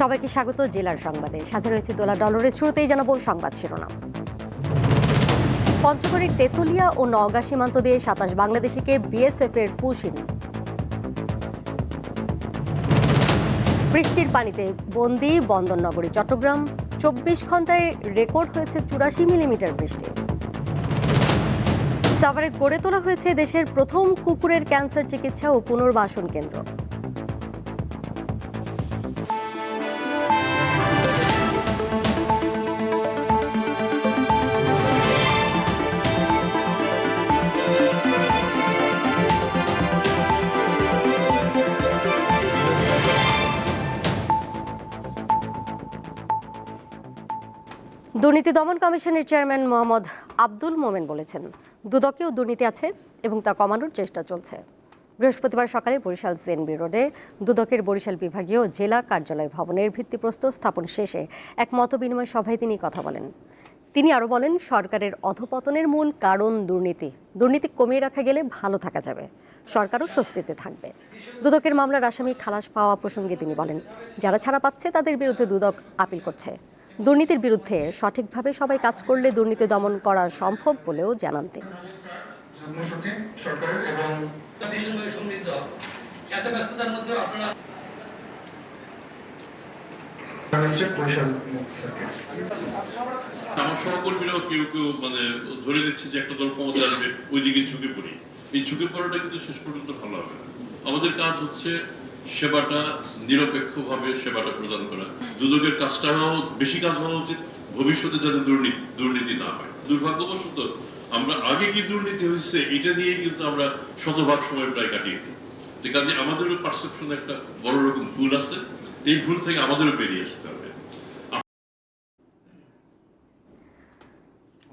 সবাইকে স্বাগত জেলার সংবাদে। সাথে রয়েছে দোলা ডলরের শুরুতেই জানাব সংবাদ শিরোনাম। পঞ্চগড়ের তেতুলিয়া ও নওগাঁ সীমান্ত দিয়ে সাতাশ বাংলাদেশিকে বিএসএফ এর পুশিন বৃষ্টির পানিতে বন্দি বন্দরনগরী, চট্টগ্রাম। চব্বিশ ঘন্টায় রেকর্ড হয়েছে চুরাশি মিলিমিটার বৃষ্টি। সাভারে গড়ে তোলা হয়েছে দেশের প্রথম কুকুরের ক্যান্সার চিকিৎসা ও পুনর্বাসন কেন্দ্র। দুর্নীতি দমন কমিশনের চেয়ারম্যান মোহাম্মদ আব্দুল মোমেন বলেছেন, দুদকেও দুর্নীতি আছে এবং তা কমানোর চেষ্টা চলছে। বৃহস্পতিবার সকালে বরিশাল সিএনবি রোডে দুদকের বরিশাল বিভাগীয় জেলা কার্যালয় ভবনের ভিত্তিপ্রস্তর স্থাপন শেষে এক মতবিনিময় সভায় তিনি কথা বলেন। তিনি আরও বলেন, সরকারের অধপতনের মূল কারণ দুর্নীতি। দুর্নীতি কমিয়ে রাখা গেলে ভালো থাকা যাবে। সরকারও স্বস্তিতে থাকবে। দুদকের মামলার আসামি খালাস পাওয়া প্রসঙ্গে তিনি বলেন, যারা ছাড়া পাচ্ছে তাদের বিরুদ্ধে দুদক আপিল করছে। দুর্নীতির বিরুদ্ধে সঠিকভাবে সবাই কাজ করলে দুর্নীতি দমন করা সম্ভব বলেও জানান তিনি। সহকর্মীরাও কেউ কেউ মানে ধরে নিচ্ছে যে একটা দল ক্ষমতা আসবে ওইদিকে ঝুঁকে পড়ি। এই ঝুঁকে পড়াটা কিন্তু শেষ পর্যন্ত ভালো হবে আমাদের কাজ হচ্ছে সেবাটা নিরপেক্ষভাবে সেবাটা প্রদান করা। দুদকের কাজটা হওয়া, বেশি কাজ হওয়া উচিত, ভবিষ্যতে যাতে দুর্নীতি না হয়। দুর্ভাগ্যবশত আমরা আগে কি দুর্নীতি হয়েছে, এটা দিয়েই কিন্তু আমরা শতভাগ সময় প্রায় কাটিয়েছি যে কাজে আমাদেরও পারসেপশন একটা বড় রকম ভুল আছে, এই ভুল থেকে আমাদেরও বেরিয়ে আসতে হবে।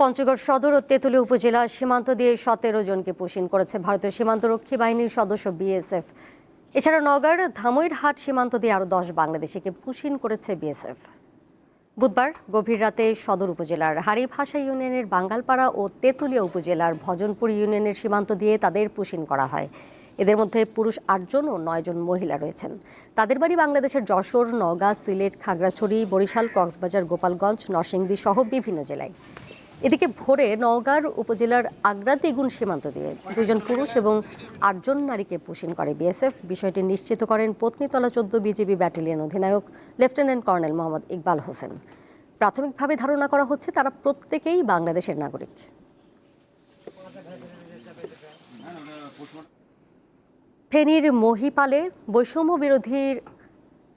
পঞ্চগড় সদর ও তেঁতুলিয়া উপজেলা সীমান্ত দিয়ে সতেরো জনকে পুশিন করেছে ভারতীয় সীমান্তরক্ষী বাহিনীর সদস্য বিএসএফ। এছাড়া নওগাঁর ধামইরহাট সীমান্ত দিয়ে আরও দশ বাংলাদেশিকে পুশিন করেছে বিএসএফ। বুধবার গভীর রাতে সদর উপজেলার হারিভাষা ইউনিয়নের বাঙ্গালপাড়া ও তেঁতুলিয়া উপজেলার ভজনপুর ইউনিয়নের সীমান্ত দিয়ে তাদের পুশিন করা হয়। এদের মধ্যে পুরুষ আটজন ও নয়জন মহিলা রয়েছেন। তাদের বাড়ি বাংলাদেশের যশোর, নওগাঁ, সিলেট, খাগড়াছড়ি, বরিশাল, কক্সবাজার, গোপালগঞ্জ, নরসিংদী সহ বিভিন্ন জেলায়। এদিকে ভোরে নওগাঁর উপজেলার আগ্রা দ্বিগুণ সীমান্ত দিয়ে দুজন পুরুষ এবং আটজন নারীকে পুশিন করে বিএসএফ। বিষয়টি নিশ্চিত করেন পত্নীতলা চোদ্দ বিজেপি ব্যাটালিয়ন অধিনায়ক লেফটেন্যান্ট কর্নেল মোহাম্মদ ইকবাল হোসেন। প্রাথমিকভাবে ধারণা করা হচ্ছে তারা প্রত্যেকেই বাংলাদেশের নাগরিক। ফেনীর মহিপালে বৈষম্য বিরোধীর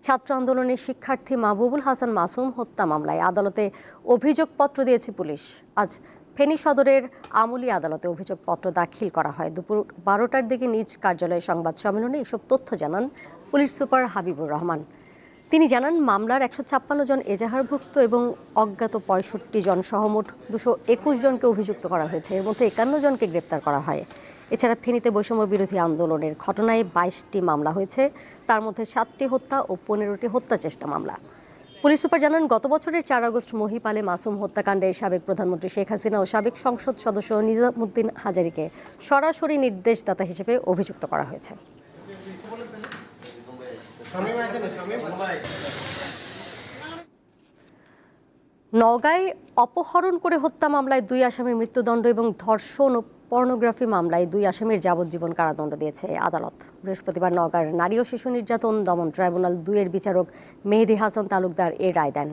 ছাত্র আন্দোলনের শিক্ষার্থী মাহবুবুল হাসান মাসুম হত্যা মামলায় আদালতে অভিযোগপত্র দিয়েছে পুলিশ। আজ ফেনী সদরের আমুলি আদালতে অভিযোগপত্র দাখিল করা হয়। দুপুর বারোটার দিকে নিজ কার্যালয়ে সংবাদ সম্মেলনে এসব তথ্য জানান পুলিশ সুপার হাবিবুর রহমান। তিনি জানান, মামলার একশো ছাপ্পান্ন জন এজাহারভুক্ত এবং অজ্ঞাত পঁয়ষট্টি জন সহ মোট দুশো একুশ জনকে অভিযুক্ত করা হয়েছে। এর মধ্যে একান্ন জনকে গ্রেপ্তার করা হয়। এছাড়া ফেনীতে বৈষম্য বিরোধী আন্দোলনের ঘটনায় বাইশটি মামলা হয়েছে। তার মধ্যে সাতটি হত্যা ও পনেরোটি হত্যা চেষ্টা মামলা। পুলিশ সুপার জানান, গত বছরের চার আগস্ট মহিপালে মাসুম হত্যাকাণ্ডে সাবেক প্রধানমন্ত্রী শেখ হাসিনা ও সাবেক সংসদ সদস্য নিজামুদ্দিন হাজারিকে সরাসরি নির্দেশদাতা হিসেবে অভিযুক্ত করা হয়েছে। নওগাঁয় অপহরণ করে হত্যা মামলায় দুই আসামির মৃত্যুদণ্ড এবং ধর্ষণ ও পর্নোগ্রাফি মামলায় দুই আসামির যাবজ্জীবন কারাদণ্ড দিয়েছে আদালত। বৃহস্পতিবার নওগাঁর নারী ও শিশু নির্যাতন দমন ট্রাইব্যুনাল দুইয়ের বিচারক মেহেদি হাসান তালুকদার এ রায় দেন।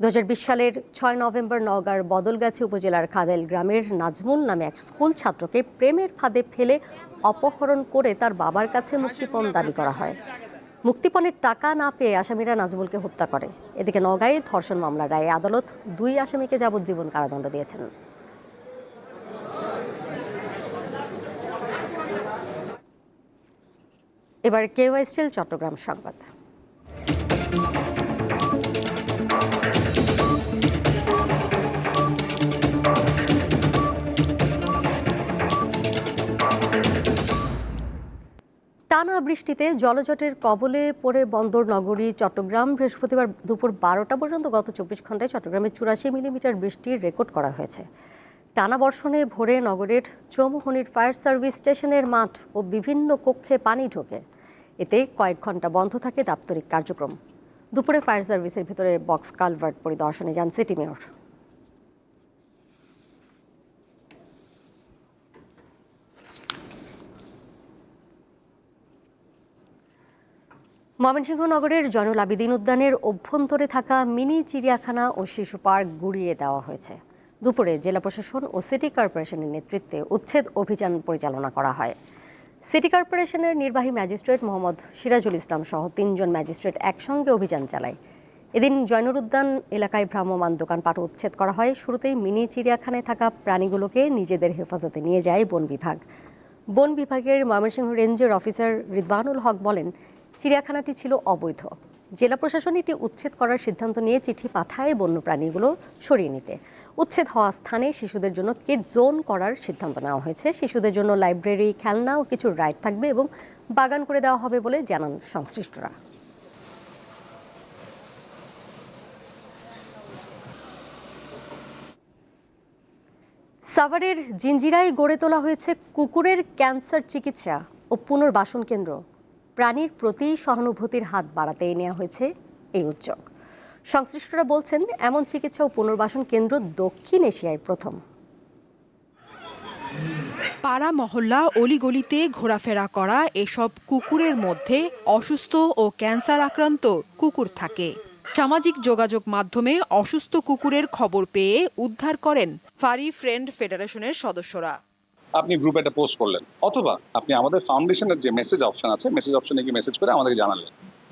দু হাজার বিশ সালের ছয় নভেম্বর নওগাঁর বদলগাছি উপজেলার খাদেল গ্রামের নাজমুল নামে এক স্কুল ছাত্রকে প্রেমের ফাঁদে ফেলে অপহরণ করে তার বাবার কাছে মুক্তিপণ দাবি করা হয়। মুক্তিপণের টাকা না পেয়ে আসামিরা নাজমুলকে হত্যা করে। এদিকে নগাঁয়ে ধর্ষণ মামলার রায়ে আদালত দুই আসামিকে যাবজ্জীবন কারাদণ্ড দিয়েছেন। এবার কেওয়াই স্টিল, চট্টগ্রাম সংবাদ। টানা বৃষ্টিতে জলজটের কবলে পড়ে বন্দর, নগরী, চট্টগ্রাম। বৃহস্পতিবার দুপুর বারোটা পর্যন্ত গত চব্বিশ ঘন্টায় চট্টগ্রামে চুরাশি মিলিমিটার বৃষ্টির রেকর্ড করা হয়েছে। টানা বর্ষণে ভোরে নগরের চৌমোহনীর ফায়ার সার্ভিস স্টেশনের মাঠ ও বিভিন্ন কক্ষে পানি ঢোকে। এতে কয়েক ঘণ্টা বন্ধ থাকে দাপ্তরিক কার্যক্রম। দুপুরে ফায়ার সার্ভিসের ভিতরে বক্স কালভার্ট পরিদর্শনে যান সিটি মেয়র। ময়মনসিংহ নগরের জয়নুল আবিদিন উদ্যানের অভ্যন্তরে থাকা মিনি চিড়িয়াখানা ও শিশু পার্ক গুড়িয়ে দেওয়া হয়েছে। দুপুরে জেলা প্রশাসন ও সিটি কর্পোরেশনের নেতৃত্বে উচ্ছেদ অভিযান পরিচালনা করা হয়। সিটি কর্পোরেশনের নির্বাহী ম্যাজিস্ট্রেট মোহাম্মদ সিরাজুল ইসলাম সহ তিনজন ম্যাজিস্ট্রেট একসঙ্গে অভিযান চালায়। এদিন জয়নুর উদ্যান এলাকায় ভ্রাম্যমাণ দোকানপাট উচ্ছেদ করা হয়। শুরুতেই মিনি চিড়িয়াখানায় থাকা প্রাণীগুলোকে নিজেদের হেফাজতে নিয়ে যায় বন বিভাগ। বন বিভাগের ময়মনসিংহ রেঞ্জের অফিসার রিদওয়ানুল হক বলেন চিড়িয়াখানাটি ছিল অবৈধ। জেলা প্রশাসন এটি উচ্ছেদ করার সিদ্ধান্ত নিয়ে চিঠি পাঠায় বন্যপ্রাণীগুলো সরিয়ে নিতে। উচ্ছেদ হওয়া স্থানে শিশুদের জন্য কিড জোন করার সিদ্ধান্ত নেওয়া হয়েছে। শিশুদের জন্য লাইব্রেরি, খেলনা ও কিছু রাইড থাকবে এবং বাগান করে দেওয়া হবে বলে জানান সংশ্লিষ্টরা। সাভারের জিঞ্জিরায় গড়ে তোলা হয়েছে কুকুরের ক্যান্সার চিকিৎসা ও পুনর্বাসন কেন্দ্র। প্রাণীর প্রতি সহানুভূতির হাত বাড়াতে নেওয়া হয়েছে এই উদ্যোগ। সংশ্লিষ্টরা বলছেন, এমন চিকিৎসা ও পুনর্বাসন কেন্দ্র দক্ষিণ এশিয়ায় প্রথম। পাড়া, মহল্লা, অলিগলিতে ঘোরাফেরা করা এসব কুকুরের মধ্যে অসুস্থ ও ক্যান্সার আক্রান্ত কুকুর থাকে। সামাজিক যোগাযোগ মাধ্যমে অসুস্থ কুকুরের খবর পেয়ে উদ্ধার করেন ফারি ফ্রেন্ড ফেডারেশনের সদস্যরা। আপনি গ্রুপে একটা পোস্ট করলেন। অথবা আপনি আমাদের ফাউন্ডেশনের যে মেসেজ অপশন আছে মেসেজ অপশনে গিয়ে মেসেজ করে আমাদেরকে জানালেন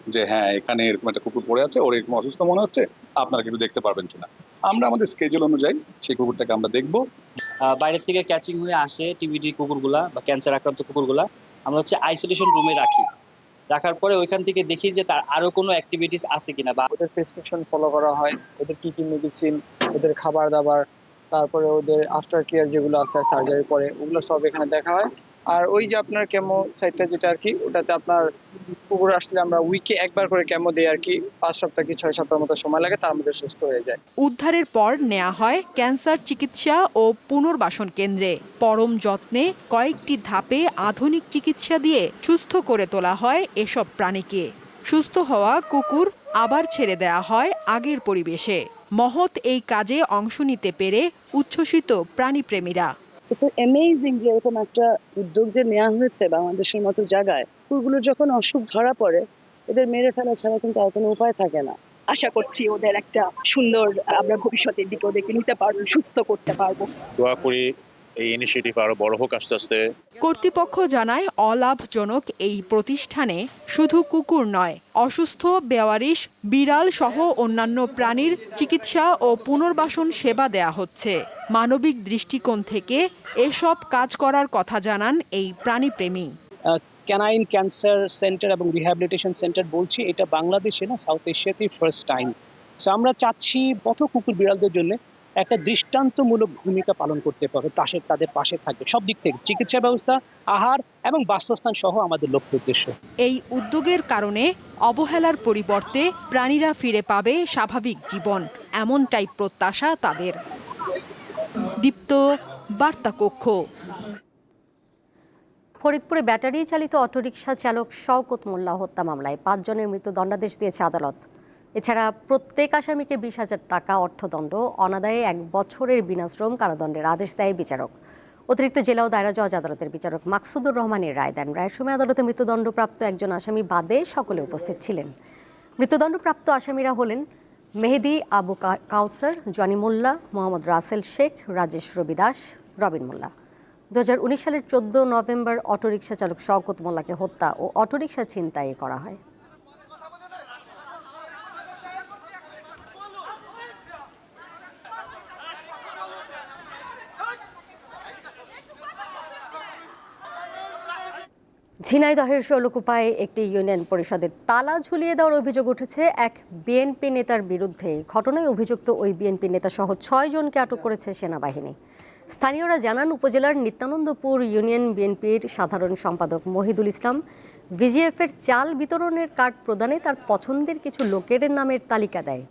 যে হ্যাঁ এখানে এরকম একটা কুকুর পড়ে আছে, ওর এরকম অসুস্থ মনে হচ্ছে, আপনারা কিন্তু দেখতে পারবেন কিনা? আমরা আমাদের স্কেজুল অনুযায়ী সেই কুকুরটাকে আমরা দেখব। আহ, বাইরের থেকে ক্যাচিং হয়ে আসে টিবিডি কুকুরগুলা বা ক্যান্সার আক্রান্ত কুকুরগুলা। আমরা হচ্ছে আইসোলেশন রুমে রাখি। রাখার পরে ওইখান থেকে দেখি যে, তার আরও কোনো অ্যাক্টিভিটিস আছে কিনা বা ওদের প্রেসক্রিপশন ফলো করা হয়, ওদের কি কি মেডিসিন ওদের খাবার দাবার তারপরে ওদের আফটার কেয়ার যেগুলো আছে সার্জারি পরে ওগুলো সব এখানে দেখা হয়। আর ওই যে আপনার কেমো সাইটটা যেটা আর কি, ওটাতে আপনার কুকুর আসলে আমরা উইকে একবার করে কেমো দিই আর কি, পাঁচ সপ্তাহ কি ছয় সপ্তাহের মতো সময় লাগে, তার মধ্যে সুস্থ হয়ে যায়। উদ্ধারের পর নেওয়া হয় ক্যান্সার চিকিৎসা ও পুনর্বাসন কেন্দ্রে। পরম যত্নে কয়েকটি ধাপে আধুনিক চিকিৎসা দিয়ে সুস্থ করে তোলা হয় এসব প্রাণীকে। সুস্থ হওয়া কুকুর আবার ছেড়ে দেওয়া হয় আগের পরিবেশে। মহৎ এই কাজে অংশ নিতে পেরে উচ্ছ্বসিত প্রাণীপ্রেমীরা। ইটস অ্যামেজিং যে এরকম একটা উদ্যোগ যে নেওয়া হয়েছে বাংলাদেশের মতো জায়গায় কুকুরগুলো যখন অসুখ ধরা পড়ে এদের মেরে ফেলা ছাড়া কিন্তু আর কোনো উপায় থাকে না। আশা করছি ওদের একটা সুন্দর আমরা ভবিষ্যতের দিকে ওদেরকে নিতে পারব সুস্থ করতে পারব। দোয়া করি এই ইনিশিয়েটিভ আরও বড় হোক আস্তে আস্তে। কর্তৃপক্ষ জানায় অলাভজনক এই প্রতিষ্ঠানে শুধু কুকুর নয় অসুস্থ বেওয়ারিশ বিড়াল সহ অন্যান্য প্রাণীর চিকিৎসা ও পুনর্বাসন সেবা দেয়া হচ্ছে। মানবিক দৃষ্টিকোণ থেকে এসব কাজ করার কথা জানান এই প্রাণীপ্রেমী। ক্যানাইন ক্যান্সার সেন্টার এবং রিহ্যাবিলিটেশন সেন্টার বলছি এটা বাংলাদেশে না সাউথ এশিয়াতেই ফার্স্ট টাইম সো আমরা চাচ্ছি পথ কুকুর বিড়ালদের জন্য একটা দৃষ্টান্তমূলক ভূমিকা পালন করতে পারবে পাশে তাদের পাশে থাকবে। সব দিক থেকে চিকিৎসা ব্যবস্থা আহার এবং বাসস্থান সহ আমাদের লক্ষ্য উদ্দেশ্য। এই উদ্যোগের কারণে অবহেলার পরিবর্তে প্রাণীরা ফিরে পাবে স্বাভাবিক জীবন। এমনটাই প্রত্যাশা তাদের। দীপ্ত বার্তা কক্ষ ফরিদপুরে ব্যাটারি চালিত অটোরিকশা চালক শওকত মোল্লা হত্যা মামলায় পাঁচজনের মৃত্যু দণ্ডাদেশ দিয়েছে আদালত। এছাড়া প্রত্যেক আসামিকে বিশ হাজার টাকা অর্থদণ্ড, অনাদায়ে এক বছরের বিনাশ্রম কারাদণ্ডের আদেশ দেয় বিচারক। অতিরিক্ত জেলা ও দায়রা জজ আদালতের বিচারক মাকসুদুর রহমানের রায় দেন। রায়ের সময় আদালতে মৃত্যুদণ্ডপ্রাপ্ত একজন আসামি বাদে সকলে উপস্থিত ছিলেন। মৃত্যুদণ্ডপ্রাপ্ত আসামিরা হলেন মেহেদি আবু কাউসার, জনি মোল্লা, মোহাম্মদ রাসেল শেখ, রাজেশ রবি দাস, রবিন মোল্লা। দু হাজার উনিশ সালের চোদ্দ নভেম্বর অটোরিকশা চালক শওকত মোল্লাকে হত্যা ও অটোরিকশা ছিনতাই করা হয়। ঝিনাইদহের শৈলকুপায় একটি ইউনিয়ন পরিষদের তালা ঝুলিয়ে দেওয়ার অভিযোগ উঠেছে। এক বিএনপি নেতার বিরুদ্ধে ঘটনায় অভিযুক্ত ওই বিএনপি নেতা সহ ছয় জনকে আটক করেছে সেনাবাহিনী। স্থানীয়রা জানান, উপজেলার নিত্যানন্দপুর ইউনিয়ন বিএনপির সাধারণ সম্পাদক মহিদুল ইসলাম ভিজিএফের চাল বিতরণের কার্ড প্রদানে তার পছন্দের কিছু লোকের নামের তালিকা দেয়।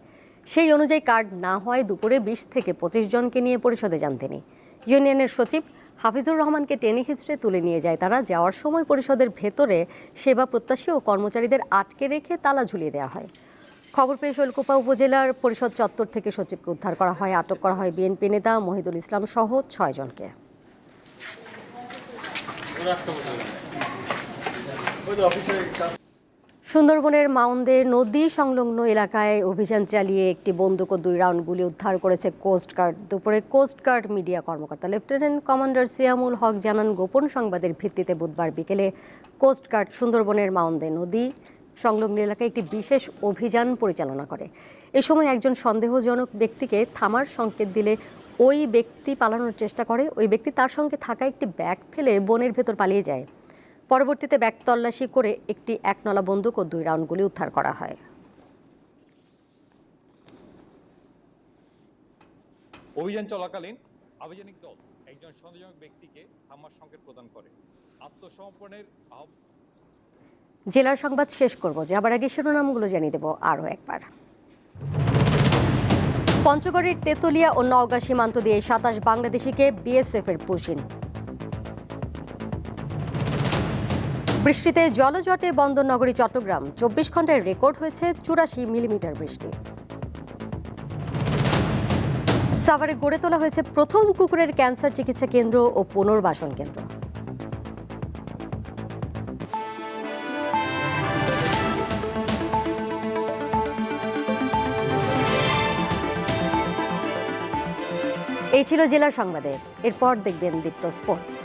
সেই অনুযায়ী কার্ড না হয় দুপুরে বিশ থেকে পঁচিশ জনকে নিয়ে পরিষদে যান তিনি। ইউনিয়নের সচিব হাফিজুর রহমানকে টেনে হিচড়ে তুলে নিয়ে যায় তারা। যাওয়ার সময় পরিষদের ভেতরে সেবা প্রত্যাশী ও কর্মচারীদের আটকে রেখে তালা ঝুলিয়ে দেওয়া হয়। খবর পেয়ে শৈলকুপা উপজেলার পরিষদ চত্বর থেকে সচিবকে উদ্ধার করা হয়। আটক করা হয় বিএনপি নেতা মহিদুল ইসলাম সহ ছয়জনকে সুন্দরবনের মাউন্দে নদী সংলগ্ন এলাকায় অভিযান চালিয়ে একটি বন্দুক ও দুই রাউন্ড গুলি উদ্ধার করেছে কোস্টগার্ড দুপুরে কোস্টগার্ড মিডিয়া কর্মকর্তা লেফটেন্যান্ট কমান্ডার সিয়ামুল হক জানান, গোপন সংবাদের ভিত্তিতে বুধবার বিকেলে কোস্টগার্ড সুন্দরবনের মাউন্দে নদী সংলগ্ন এলাকায় একটি বিশেষ অভিযান পরিচালনা করে। এ সময় একজন সন্দেহজনক ব্যক্তিকে থামার সংকেত দিলে ওই ব্যক্তি পালানোর চেষ্টা করে। ওই ব্যক্তি তার সঙ্গে থাকা একটি ব্যাগ ফেলে বনের ভেতর পালিয়ে যায়। পরবর্তীতে ব্যাগ তল্লাশি করে একটি একনলা বন্দুক ও দুই রাউন্ড গুলি উদ্ধার করা হয়। অভিযান চলাকালীন দল একজন সন্দেহজনক ব্যক্তিকে থামার সংকেত প্রদান করে। আত্মসমর্পণের জেলার সংবাদ শেষ করব যাবার আগে শিরোনামগুলো জানিয়ে দেব আরও একবার। পঞ্চগড়ের তেতুলিয়া ও নওগাঁ সীমান্ত দিয়ে সাতাশ বাংলাদেশিকে বিএসএফ এর পুশিন। বৃষ্টিতে জলজটে বন্দর নগরী চট্টগ্রাম। চব্বিশ ঘন্টায় রেকর্ড হয়েছে চুরাশি মিলিমিটার বৃষ্টি। সাভারে গড়ে তোলা হয়েছে প্রথম কুকুরের ক্যান্সার চিকিৎসা কেন্দ্র ও পুনর্বাসন কেন্দ্র। এই ছিল জেলার সংবাদে। এরপর দেখবেন দীপ্ত স্পোর্টস।